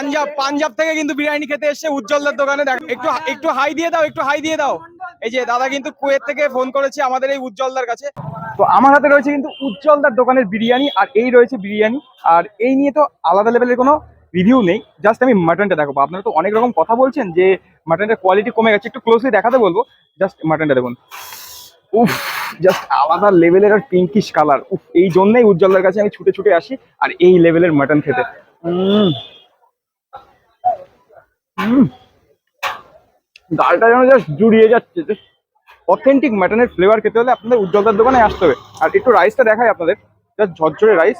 পাঞ্জাব পাঞ্জাব থেকে কিন্তু বিরিয়ানি খেতে এসছে উজ্জ্বলদার দোকানে দেখ একটু একটু হাই দিয়ে দাও, একটু হাই দিয়ে দাও। এই যে দাদা কিন্তু কুয়েত থেকে ফোন করেছে আমাদের এই উজ্জ্বলদার কাছে। তো আমার হাতে রয়েছে কিন্তু উজ্জ্বলদার দোকানের বিরিয়ানি, আর এই রয়েছে বিরিয়ানি। আর এই নিয়ে তো আলাদা লেভেলের কোনো রিভিউ নেই। জাস্ট আমি মাটনটা দেখাবো। আপনারা তো অনেক রকম কথা বলছেন যে মাটনটার কোয়ালিটি কমে গেছে। একটু ক্লোজলি দেখাতে বলব। জাস্ট মাটনটা দেখুন। উফ জাস্ট আলাদা লেভেলের আর পিঙ্কিশ কালার উফ, এই জন্যই উজ্জ্বলদার কাছে আমি ছুটে ছুটে আসি, আর এই লেভেলের মাটন খেতে। ডালটা যেন জাস্ট জুড়িয়ে যাচ্ছে অথেন্টিক মাটনের ফ্লেভার খেতে হলে আপনাদের উজ্জ্বলতার দোকানে আসতে হবে। আর একটু রাইসটা দেখাই আপনাদের জাস্ট ঝরঝরে রাইস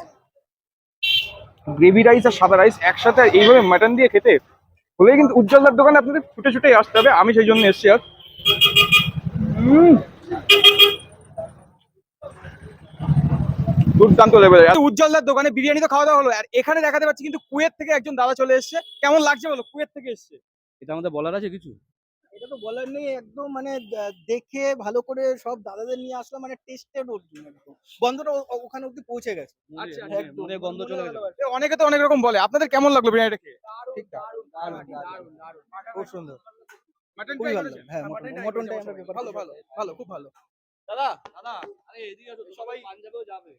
গ্রেভি রাইস আর সাদা রাইস একসাথে এইভাবে মাটন দিয়ে খেতে হলেই কিন্তু উজ্জ্বলদার দোকানে আপনাদের ছুটে ছুটে আসতে হবে। আমি সেই জন্য এসছি আর দুর্দান্ত লেভেলের উজ্জ্বলদার দোকানে বিরিয়ানি তো খাওয়া দাওয়া হলো। আর এখানে দেখাতে পাচ্ছি কিন্তু কুয়েত থেকে একজন দাদা চলে এসেছে। কেমন লাগছে বলো? কুয়েত থেকে এসেছে। এটা আমাদের বলার আছে কিছু? এটা তো বলার নেই একদম মানে দেখে ভালো করে সব দাদাদের নিয়ে আসলো মানে টেস্টেড একদম। গন্ধটা ওখানে অব্দি পৌঁছে গেছে। আচ্ছা, মনে-। মনে গন্ধ চলে গেছে। অনেকে তো অনেক রকম বলে। আপনাদের কেমন লাগল বিরিয়ানিটা খেয়ে? ঠিকঠাক খুব সুন্দর। হ্যাঁ মটনটাই ভালো ভালো ভালো খুব ভালো। দাদা দাদা আরে এদিকে সবাই পাঞ্জাবেও যাবে।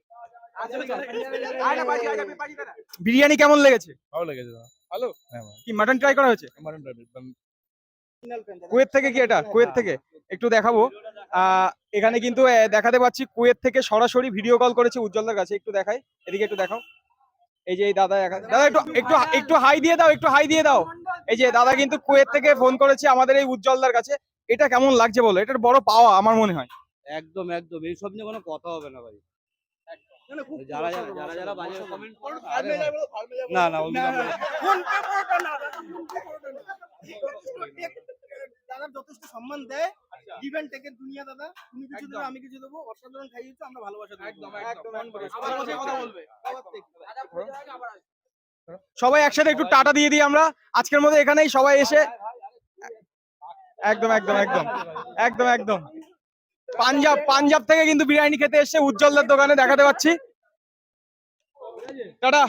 বিরিয়ানি কেমন লেগেছে? ভালো লেগেছে ভালো? হ্যাঁ কি মাটন ট্রাই করা হয়েছে? মাটন দাদা। কুয়েত থেকে কি এটা? কুয়েত থেকে? একটু দেখাবো। আহ, এখানে কিন্তু আহ, দেখাতে পাচ্ছি কুয়েত থেকে সরাসরি ভিডিও কল করেছে উজ্জ্বলদার কাছে। একটু দেখাই। এদিকে একটু দেখাও। এই যে এই দাদা একা- দাদা একটু একটু একটু হাই। দিয়ে দাও একটু হাই দিয়ে দাও। এই যে দাদা কিন্তু কুয়েত থেকে ফোন করেছে আমাদের এই উজ্জ্বলদার কাছে। এটা কেমন লাগছে বলো? এটার বড় পাওয়া আমার মনে হয়। একদম একদম। এইসব নিয়ে কোনো কথা হবে না ভাই। যারা যারা যারা বাজে কমেন্ট। না, না, না, দাদা, ফোন পে পরোটা না। দাদা। যথেষ্ট সম্মান দেয়। গিভ অ্যান্ড টেকের দুনিয়া দাদা। তুমি কিছু দেবে আমি কিছু দেবো। অসাধারণ খাইয়েছো আমরা ভালোবাসা একদম, একদম একদম, একদম। একদম। আবার কথা কথা বলবে। বলবে সবাই একসাথে একটু টাটা দিয়ে দিই আমরা। আজকের মধ্যে এখানেই সবাই এসে একদম একদম একদম। একদম একদম। পাঞ্জাব পাঞ্জাব থেকে কিন্তু বিরিয়ানি খেতে এসে উজ্জ্বলদের দোকানে দেখাতে পাচ্ছি। টাটা।